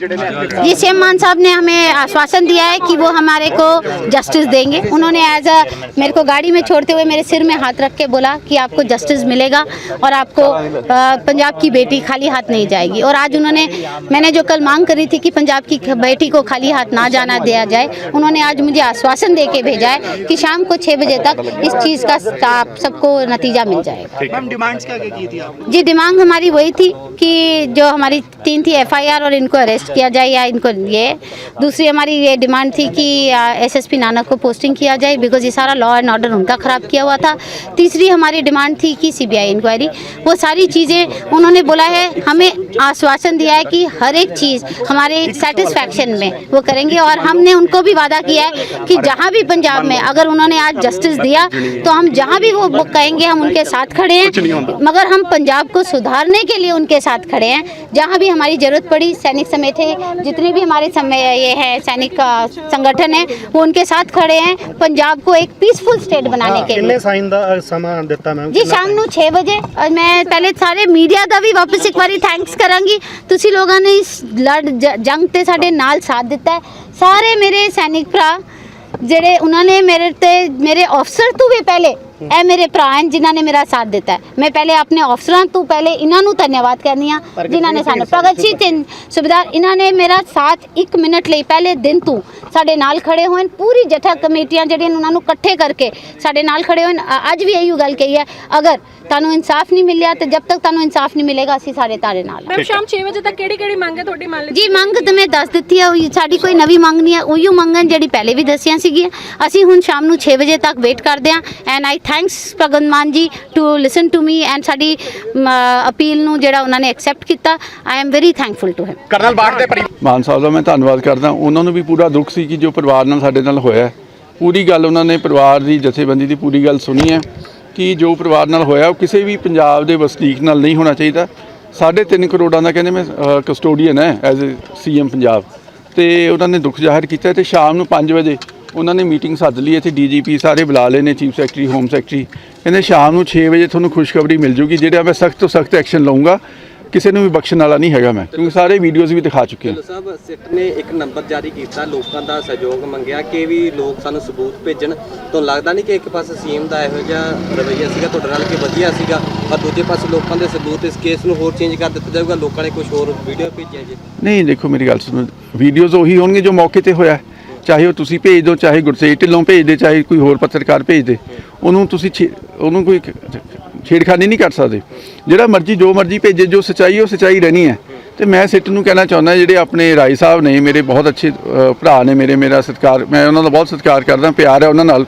जिसे मान साहब ने हमें आश्वासन दिया है कि वो हमारे को जस्टिस देंगे। उन्होंने एज अ मेरे को गाड़ी में छोड़ते हुए मेरे सिर में हाथ रख के बोला कि आपको जस्टिस मिलेगा और आपको पंजाब की बेटी खाली हाथ नहीं जाएगी। और आज उन्होंने मैंने जो कल मांग करी थी कि पंजाब की बेटी को खाली हाथ ना जाना दिया जाए उन्होंने आज मुझे आश्वासन दे के भेजा है कि शाम को छः बजे तक इस चीज़ का आप सबको नतीजा मिल जाएगा। जी डिमांड हमारी वही थी कि जो हमारी तीन थी एफआईआर और इनको अरेस्ट किया जाए या इनको ये। दूसरी हमारी ये डिमांड थी कि एसएसपी नानक को पोस्टिंग किया जाए बिकॉज़ ये सारा लॉ एंड ऑर्डर उनका ख़राब किया हुआ था। तीसरी हमारी डिमांड थी कि सीबीआई इंक्वायरी वो सारी चीज़ें उन्होंने बोला है हमें आश्वासन दिया है कि हर एक चीज़ हमारे सेटिस्फैक्शन में वो करेंगे और हमने उनको भी वादा किया है कि जहाँ भी पंजाब में अगर उन्होंने आज जस्टिस दिया तो हम जहाँ भी वो कहेंगे हम उनके साथ खड़े हैं। मगर हम पंजाब को सुधारने के लिए उनके साथ खड़े हैं। जहाँ भी हमारी ज़रूरत पड़ी सैनिक समेत है जितने भी हमारे समय ये है सैनिक अ, संगठन है वो उनके साथ खड़े हैं पंजाब को एक पीसफुल स्टेट बनाने के लिए ਕਿੰਨੇ ਸਾਈਨ ਦਾ ਅ, ਸਮਾਂ ਦਿੱਤਾ ਮੈਮ ਜੀ ਸ਼ਾਮ ਨੂੰ 6 ਵਜੇ ਔਰ ਮੈਂ ਪਹਿਲੇ ਸਾਰੇ ਮੀਡੀਆ ਦਾ ਵੀ ਵਾਪਸ ਇੱਕ ਵਾਰੀ ਥੈਂਕਸ ਕਰਾਂਗੀ ਤੁਸੀਂ ਲੋਕਾਂ ਨੇ ਇਸ ਲੜ ਜ- ਜੰਗ ਤੇ ਸਾਡੇ ਨਾਲ ਸਾਥ ਦਿੱਤਾ ਹੈ ਸਾਰੇ ਮੇਰੇ ਸੈਨਿਕ ਭਰਾ ਜਿਹੜੇ ਉਹਨਾਂ ਨੇ ਮੇਰੇ ਤੇ ਮੇਰੇ ਅਫਸਰ ਤੋਂ ਵੀ ਪਹਿਲੇ ਇਹ ਮੇਰੇ ਭਰਾ ਹਨ ਜਿਨ੍ਹਾਂ ਨੇ ਮੇਰਾ ਸਾਥ ਦਿੱਤਾ ਹੈ। ਮੈਂ ਪਹਿਲੇ ਆਪਣੇ ਅਫਸਰਾਂ ਤੋਂ ਪਹਿਲੇ ਇਹਨਾਂ ਨੂੰ ਧੰਨਵਾਦ ਕਰਨੀ ਆ ਜਿਨ੍ਹਾਂ ਨੇ ਸਾਨੂੰ ਪ੍ਰਗਟ ਸਿੰਘ ਤੇ ਸੁਬੇਦਾਰ ਇਹਨਾਂ ਨੇ ਮੇਰਾ ਸਾਥ 1 ਮਿੰਟ ਲਈ ਪਹਿਲੇ ਦਿਨ ਤੋਂ ਸਾਡੇ ਨਾਲ ਖੜੇ ਹੋਏ ਨੇ ਪੂਰੀ ਜਥਾ ਕਮੇਟੀਆਂ ਜਿਹੜੀਆਂ ਨੇ ਉਹਨਾਂ ਨੂੰ ਇਕੱਠੇ ਕਰਕੇ ਸਾਡੇ ਨਾਲ ਖੜੇ ਹੋਏ ਨੇ ਅ- ਅੱਜ ਵੀ ਇਹੀ ਗੱਲ ਕਹੀ ਹੈ ਅਗਰ ਤੁਹਾਨੂੰ ਇਨਸਾਫ ਨਹੀਂ ਮਿਲਿਆ ਤੇ ਜਦ ਤੱਕ ਤੁਹਾਨੂੰ ਇਨਸਾਫ ਨਹੀਂ ਮਿਲੇਗਾ ਅਸੀਂ ਸਾਰੇ ਤਾਰੇ ਨਾਲ। ਮੈਮ ਸ਼ਾਮ 6 ਵਜੇ ਤੱਕ ਕਿਹੜੀ ਕਿਹੜੀ ਮੰਗ ਹੈ ਤੁਹਾਡੀ ਮੰਨ ਲਈ? ਜੀ ਮੰਗ ਤਾਂ ਮੈਂ ਦੱਸ ਦਿੱਤੀ ਹੈ ਉਹੀ ਸਾਡੀ ਕੋਈ ਨਵੀਂ ਮੰਗ ਨਹੀਂ ਹੈ ਉਹੀਓ ਮੰਗਾਂ ਜਿਹੜੀ ਪਹਿਲੇ ਵੀ ਦੱਸੀਆਂ ਸੀਗੀਆਂ। ਅਸੀਂ ਹੁਣ ਸ਼ਾਮ ਨੂੰ 6 ਵਜੇ ਤੱਕ ਵੇਟ ਕਰਦੇ ਹਾਂ and I thanks Bhagwant Mann ji to listen to me and ਸਾਡੀ ਅਪੀਲ ਨੂੰ ਜਿਹੜਾ ਉਹਨਾਂ ਨੇ ਐਕਸੈਪਟ ਕੀਤਾ। I am very thankful to him colonel Bath ਦੇ ਪਰਿ- ਮਾਨ ਸਾਹਿਬ ਦਾ ਮੈਂ ਧੰਨਵਾਦ ਕਰਦਾ। ਉਹਨਾਂ ਨੂੰ ਵੀ ਪੂਰਾ ਦੁੱਖ ਸੀ ਕਿ ਜੋ ਪਰਿਵਾਰ ਨਾਲ ਸਾਡੇ ਨਾਲ ਹੋਇਆ। ਪੂਰੀ ਗੱਲ ਉਹਨਾਂ ਨੇ ਪਰਿਵਾਰ ਦੀ ਜਥੇਬੰਦੀ ਦੀ ਪੂਰੀ ਗੱਲ ਸੁਣੀ ਹੈ। ਕਿ ਜੋ ਪਰਿਵਾਰ ਨਾਲ ਹੋਇਆ ਉਹ ਕਿਸੇ ਵੀ ਪੰਜਾਬ ਦੇ ਵਸਨੀਕ ਨਾਲ ਨਹੀਂ ਹੋਣਾ ਚਾਹੀਦਾ। ਸਾਢੇ ਤਿੰਨ ਕਰੋੜਾਂ ਦਾ ਕਹਿੰਦੇ ਮੈਂ ਕਸਟੋਡੀਅਨ ਹੈ ਐਜ਼ ਅ ਸੀਐਮ ਪੰਜਾਬ। ਤੇ ਉਹਨਾਂ ਨੇ ਦੁੱਖ ਜ਼ਾਹਿਰ ਕੀਤਾ ਤੇ ਸ਼ਾਮ ਨੂੰ 5 ਵਜੇ ਉਹਨਾਂ ਨੇ ਮੀਟਿੰਗ ਸੱਦ ਲਈ। ਇੱਥੇ ਡੀਜੀਪੀ ਸਾਰੇ ਬੁਲਾ ਲਏ ਨੇ, ਚੀਫ ਸੈਕਟਰੀ, ਹੋਮ ਸੈਕਟਰੀ। ਕਹਿੰਦੇ ਸ਼ਾਮ ਨੂੰ 6 ਵਜੇ ਤੁਹਾਨੂੰ ਖੁਸ਼ਖਬਰੀ ਮਿਲ ਜੂਗੀ, ਜਿਹੜਾ ਮੈਂ ਸਖਤ ਤੋਂ ਸਖਤ ਐਕਸ਼ਨ ਲਵਾਂਗਾ ਕਿਸੇ ਨੂੰ ਵੀ ਬਖਸ਼ਣ ਵਾਲਾ ਨਹੀਂ ਹੈਗਾ ਮੈਂ ਕਿਉਂਕਿ ਸਾਰੇ ਵੀਡੀਓਜ਼ ਵੀ ਦਿਖਾ ਚੁੱਕੇ ਹਾਂ ਢਿੱਲੋਂ ਸਾਹਿਬ ਸਿੱਟ ਨੇ ਇੱਕ ਨੰਬਰ ਜਾਰੀ ਕੀਤਾ ਲੋਕਾਂ ਦਾ ਸਹਿਯੋਗ ਮੰਗਿਆ ਕਿ ਵੀ ਲੋਕ ਸਾਨੂੰ ਸਬੂਤ ਭੇਜਣ। ਤੁਹਾਨੂੰ ਲੱਗਦਾ ਨਹੀਂ ਕਿ ਇੱਕ ਪਾਸੇ ਸੀਐਮ ਦਾ ਇਹੋ ਜਿਹਾ ਰਵੱਈਆ ਸੀਗਾ ਤੁਹਾਡੇ ਨਾਲ ਕਿ ਵਧੀਆ ਸੀਗਾ ਪਰ ਦੂਜੇ ਪਾਸੇ ਲੋਕਾਂ ਦੇ ਸਬੂਤ ਇਸ ਕੇਸ ਨੂੰ ਹੋਰ ਚੇਂਜ ਕਰ ਦਿੱਤਾ ਜਾਊਗਾ ਲੋਕਾਂ ਨੇ ਕੁਝ ਹੋਰ ਵੀਡੀਓ ਭੇਜਿਆ ਜੀ। ਨਹੀਂ ਦੇਖੋ ਮੇਰੀ ਗੱਲ ਸੁਣੋ ਵੀਡੀਓਜ਼ ਉਹੀ ਹੋਣਗੇ ਜੋ ਮੌਕੇ ਤੇ ਹੋਇਆ। ਹੈ। ਚਾਹੇ ਉਹ ਤੁਸੀਂ ਭੇਜ ਦਿਓ ਚਾਹੇ ਗੁਰਸੇਵ ਢਿੱਲੋਂ ਭੇਜ ਦੇ ਚਾਹੇ ਕੋਈ ਹੋਰ ਪੱਤਰਕਾਰ ਭੇਜ ਦੇ। ਉਹਨੂੰ ਤੁਸੀਂ ਛੇ- ਉਹਨੂੰ ਕੋਈ ਛੇੜਖਾਨੀ ਨਹੀਂ ਕਰ ਸਕਦੇ। ਜਿਹੜਾ ਮਰਜ਼ੀ, ਜੋ ਮਰਜ਼ੀ ਭੇਜੇ, ਜੋ ਸਚਾਈ ਉਹ ਸਚਾਈ ਰਹਿਣੀ ਹੈ। ਤੇ ਮੈਂ ਸਿੱਟ ਨੂੰ ਕਹਿਣਾ ਚਾਹੁੰਦਾ, ਜਿਹੜੇ ਆਪਣੇ ਰਾਏ ਸਾਹਿਬ ਨੇ, ਮੇਰੇ ਬਹੁਤ ਅੱਛੇ ਭਰਾ ਨੇ ਮੇਰੇ, ਮੇਰਾ ਸਤਿਕਾਰ, ਮੈਂ ਉਹਨਾਂ ਦਾ ਬਹੁਤ ਸਤਿਕਾਰ ਕਰਦਾ, ਪਿਆਰ ਹੈ ਉਹਨਾਂ ਨਾਲ,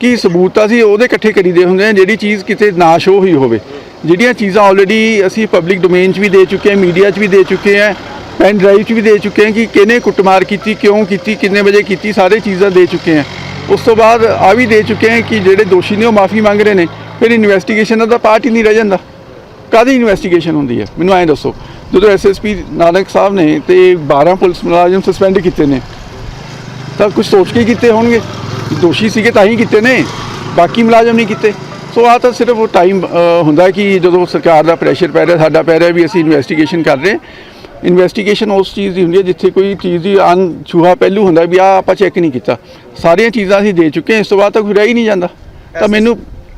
ਕਿ ਸਬੂਤ ਅਸੀਂ ਉਹਦੇ ਇਕੱਠੇ ਕਰੀਦੇ ਹੁੰਦੇ ਆ ਜਿਹੜੀ ਚੀਜ਼ ਕਿਤੇ ਨਾ ਸ਼ੋ ਹੋਈ ਹੋਵੇ। ਜਿਹੜੀਆਂ ਚੀਜ਼ਾਂ ਆਲਰੇਡੀ ਅਸੀਂ ਪਬਲਿਕ ਡੋਮੇਨ 'ਚ ਵੀ ਦੇ ਚੁੱਕੇ ਹਾਂ ਮੀਡੀਆ 'ਚ ਵੀ ਦੇ ਚੁੱਕੇ ਹਾਂ ਪੈਨ ਡਰਾਈਵ 'ਚ ਵੀ ਦੇ ਚੁੱਕੇ ਹਾਂ, ਕਿ ਕਿਹਨੇ ਕੁੱਟਮਾਰ ਕੀਤੀ, ਕਿਉਂ ਕੀਤੀ, ਕਿੰਨੇ ਵਜੇ ਕੀਤੀ, ਸਾਰੇ ਚੀਜ਼ਾਂ ਦੇ ਚੁੱਕੇ ਹਾਂ। ਉਸ ਤੋਂ ਬਾਅਦ ਆ ਵੀ ਦੇ ਚੁੱਕੇ ਹਾਂ ਕਿ ਜਿਹੜੇ ਦੋਸ਼ੀ ਨੇ ਉਹ ਮਾਫੀ ਮੰਗ ਰਹੇ ਨੇ। ਫਿਰ ਇਨਵੈਸਟੀਗੇਸ਼ਨ ਦਾ ਪਾਰਟ ਹੀ ਨਹੀਂ ਰਹਿ ਜਾਂਦਾ। ਕਾਦੀ ਇਨਵੈਸਟੀਗੇਸ਼ਨ ਹੁੰਦੀ ਹੈ? ਮੈਨੂੰ ਐਂ ਦੱਸੋ। ਜਦੋਂ ਐਸਐਸਪੀ ਨਾਨਕ ਸਾਹਿਬ ਨੇ ਤੇ 12 ਪੁਲਿਸ ਮੁਲਾਜ਼ਮ ਸਸਪੈਂਡ ਕੀਤੇ ਨੇ ਤਾਂ ਕੁਝ ਸੋਚ ਕੇ ਕੀਤੇ ਹੋਣਗੇ? ਦੋਸ਼ੀ ਸੀਗੇ ਤਾਂ ਹੀ ਕੀਤੇ ਨੇ ਬਾਕੀ ਮੁਲਾਜ਼ਮ ਨਹੀਂ ਕੀਤੇ। ਸੋ ਆ ਤਾਂ ਸਿਰਫ ਉਹ ਟਾਈਮ ਹੁੰਦਾ ਕਿ ਜਦੋਂ ਸਰਕਾਰ ਦਾ ਪ੍ਰੈਸ਼ਰ ਪੈ ਰਿਹਾ ਸਾਡਾ ਪੈ ਰਿਹਾ ਵੀ ਅਸੀਂ ਇਨਵੈਸਟੀਗੇਸ਼ਨ ਕਰ ਰਹੇ ਇਨਵੈਸਟੀਗੇਸ਼ਨ ਉਸ ਚੀਜ਼ ਦੀ ਹੁੰਦੀ ਹੈ ਜਿੱਥੇ ਕੋਈ ਚੀਜ਼ ਦੀ ਅਣਛੂਹਾ ਪਹਿਲੂ ਹੁੰਦਾ ਵੀ ਆ ਆਪਾਂ ਚੈੱਕ ਨਹੀਂ ਕੀਤਾ। ਸਾਰੀਆਂ ਚੀਜ਼ਾਂ ਅਸੀਂ ਦੇ ਚੁੱਕੇ ਇਸ ਤੋਂ ਬਾਅਦ ਤਾਂ ਕੋਈ ਰਹਿ ਹੀ ਨਹੀਂ ਜਾਂਦਾ। ਤਾਂ ਮੈਨੂੰ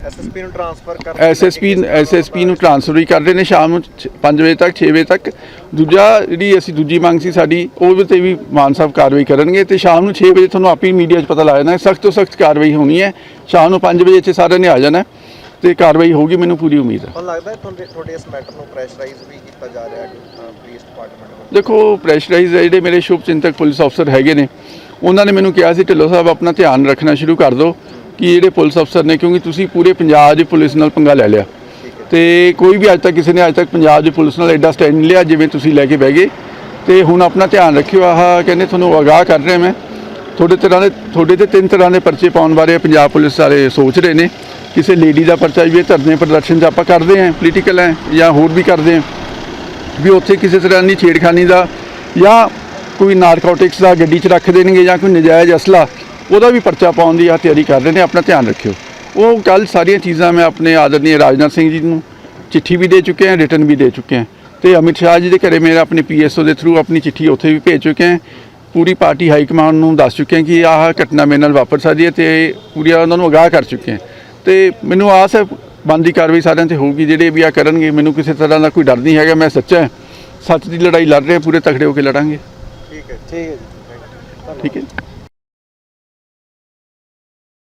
ਐਸਐਸਪੀ ਨੂੰ ਟ੍ਰਾਂਸਫਰ ਕਰ ਐਸਐਸਪੀ ਐਸਐਸਪੀ ਨੂੰ ਟ੍ਰਾਂਸਫਰ ਵੀ ਕਰ ਰਹੇ ਨੇ ਸ਼ਾਮ ਨੂੰ 5 ਵਜੇ ਤੱਕ 6 ਵਜੇ ਤੱਕ। ਦੂਜਾ ਜਿਹੜੀ ਅਸੀਂ ਦੂਜੀ ਮੰਗ ਸੀ ਸਾਡੀ ਉਹਦੇ ਤੇ ਵੀ ਮਾਨ ਸਾਹਿਬ ਕਾਰਵਾਈ ਕਰਨਗੇ ਤੇ ਸ਼ਾਮ ਨੂੰ 6 ਵਜੇ ਤੁਹਾਨੂੰ ਆਪੇ ਮੀਡੀਆ 'ਚ ਪਤਾ ਲੱਗ ਜਾਣਾ ਸਖਤ ਤੋਂ ਸਖਤ ਕਾਰਵਾਈ ਹੋਣੀ ਹੈ। ਸ਼ਾਮ ਨੂੰ 5 ਵਜੇ ਇੱਥੇ ਸਾਰਿਆਂ ਨੇ ਆ ਜਾਣਾ ਤੇ ਕਾਰਵਾਈ ਹੋਊਗੀ ਮੈਨੂੰ ਪੂਰੀ ਉਮੀਦ ਹੈ। ਲੱਗਦਾ ਹੈ ਤੁਹਾਡੇ ਤੁਹਾਡੇ ਇਸ ਮੈਟਰ ਨੂੰ ਪ੍ਰੈਸ਼ਰਾਈਜ਼ ਵੀ ਕੀਤਾ ਜਾ ਰਿਹਾ ਹੈ ਪੁਲਿਸ ਡਿਪਾਰਟਮੈਂਟ ਵੱਲੋਂ। ਦੇਖੋ ਪ੍ਰੈਸ਼ਰਾਈਜ਼ ਜਿਹੜੇ ਮੇਰੇ ਸ਼ੁਭ ਚਿੰਤਕ ਪੁਲਿਸ ਅਫਸਰ ਹੈਗੇ ਨੇ ਉਹਨਾਂ ਨੇ ਮੈਨੂੰ ਕਿਹਾ ਸੀ ਢਿੱਲੋਂ ਸਾਹਿਬ ਆਪਣਾ ਧਿਆਨ ਰੱਖਣਾ ਸ਼ੁਰੂ ਕਰ ਦਿਓ। ਕਿ ਜਿਹੜੇ ਪੁਲਿਸ ਅਫਸਰ ਨੇ, ਕਿਉਂਕਿ ਤੁਸੀਂ ਪੂਰੇ ਪੰਜਾਬ ਦੀ ਪੁਲਿਸ ਨਾਲ ਪੰਗਾ ਲੈ ਲਿਆ। ਤੇ ਕੋਈ ਵੀ ਅੱਜ ਤੱਕ ਕਿਸੇ ਨੇ ਅੱਜ ਤੱਕ ਪੰਜਾਬ ਦੀ ਪੁਲਿਸ ਨਾਲ ਐਡਾ ਸਟੈਂਡ ਨਹੀਂ ਲਿਆ, ਜਿਵੇਂ ਤੁਸੀਂ ਲੈ ਕੇ ਬਹਿ ਗਏ। ਤੇ ਹੁਣ ਆਪਣਾ ਧਿਆਨ ਰੱਖਿਓ, ਆਹ ਕਹਿੰਦੇ ਤੁਹਾਨੂੰ ਅਗਾਹ ਕਰ ਰਿਹਾ ਮੈਂ। ਤੁਹਾਡੇ ਤਰ੍ਹਾਂ ਦੇ ਤੁਹਾਡੇ ਤੇ ਤਿੰਨ ਤਰ੍ਹਾਂ ਦੇ ਪਰਚੇ ਪਾਉਣ ਬਾਰੇ ਪੰਜਾਬ ਪੁਲਿਸ ਵਾਲੇ ਸੋਚ ਰਹੇ ਨੇ। ਕਿਸੇ ਲੇਡੀ ਦਾ ਪਰਚਾ ਵੀ ਇਹ ਧਰਨੇ ਪ੍ਰਦਰਸ਼ਨ 'ਚ ਆਪਾਂ ਕਰਦੇ ਹਾਂ ਪੋਲੀਟੀਕਲ ਹੈ ਜਾਂ ਹੋਰ ਵੀ ਕਰਦੇ ਹਾਂ। ਵੀ ਉੱਥੇ ਕਿਸੇ ਤਰ੍ਹਾਂ ਦੀ ਛੇੜਖਾਨੀ ਦਾ ਜਾਂ ਕੋਈ ਨਾਰਕੋਟਿਕਸ ਦਾ ਗੱਡੀ 'ਚ ਰੱਖ ਦੇਣਗੇ ਜਾਂ ਕੋਈ ਨਜਾਇਜ਼ ਅਸਲਾ ਉਹਦਾ ਵੀ ਪਰਚਾ ਪਾਉਣ ਦੀ ਆ ਤਿਆਰੀ ਕਰ ਰਹੇ ਨੇ ਆਪਣਾ ਧਿਆਨ ਰੱਖਿਓ। ਉਹ ਕੱਲ ਸਾਰੀਆਂ ਚੀਜ਼ਾਂ ਮੈਂ ਆਪਣੇ ਆਦਰਨੀय ਰਾਜਨਾਥ ਸਿੰਘ ਜੀ ਨੂੰ ਚਿੱਠੀ ਵੀ ਦੇ ਚੁੱਕੇ ਹਾਂ ਰਿਟਰਨ ਵੀ ਦੇ ਚੁੱਕੇ ਹਾਂ। ਤੇ ਅਮਿਤ ਸ਼ਾਹ ਜੀ ਦੇ ਘਰੇ ਮੇਰਾ ਆਪਣੇ ਪੀਐਸਓ ਦੇ ਥਰੂ ਆਪਣੀ ਚਿੱਠੀ ਉੱਥੇ ਵੀ ਭੇਜ ਚੁੱਕੇ ਹਾਂ। ਪੂਰੀ ਪਾਰਟੀ ਹਾਈ ਕਮਾਂਡ ਨੂੰ ਦੱਸ ਚੁੱਕੇ ਹਾਂ ਕਿ ਆਹ ਘਟਨਾ ਮੇਰੇ ਨਾਲ ਵਾਪਰ ਸਕਦੀ ਹੈ ਤੇ ਪੂਰੀ ਉਹਨਾਂ ਨੂੰ ਅਗਾਹ ਕਰ ਚੁੱਕੇ ਹਾਂ। ਤੇ ਮੈਨੂੰ ਆਸ ਹੈ ਬੰਦੀ ਕਾਰਵਾਈ ਸਾਰਿਆਂ ਤੇ ਹੋਊਗੀ ਜਿਹੜੇ ਵੀ ਆ ਕਰਨਗੇ ਮੈਨੂੰ ਕਿਸੇ ਤਰ੍ਹਾਂ ਦਾ ਕੋਈ ਡਰ ਨਹੀਂ ਹੈਗਾ ਮੈਂ ਸੱਚਾ। ਸੱਚ ਦੀ ਲੜਾਈ ਲੜ ਰਹੇ ਪੂਰੇ ਤਕੜੇ ਹੋ ਕੇ ਲੜਾਂਗੇ। ਠੀਕ ਹੈ ਠੀਕ ਹੈ ਠੀਕ ਹੈ।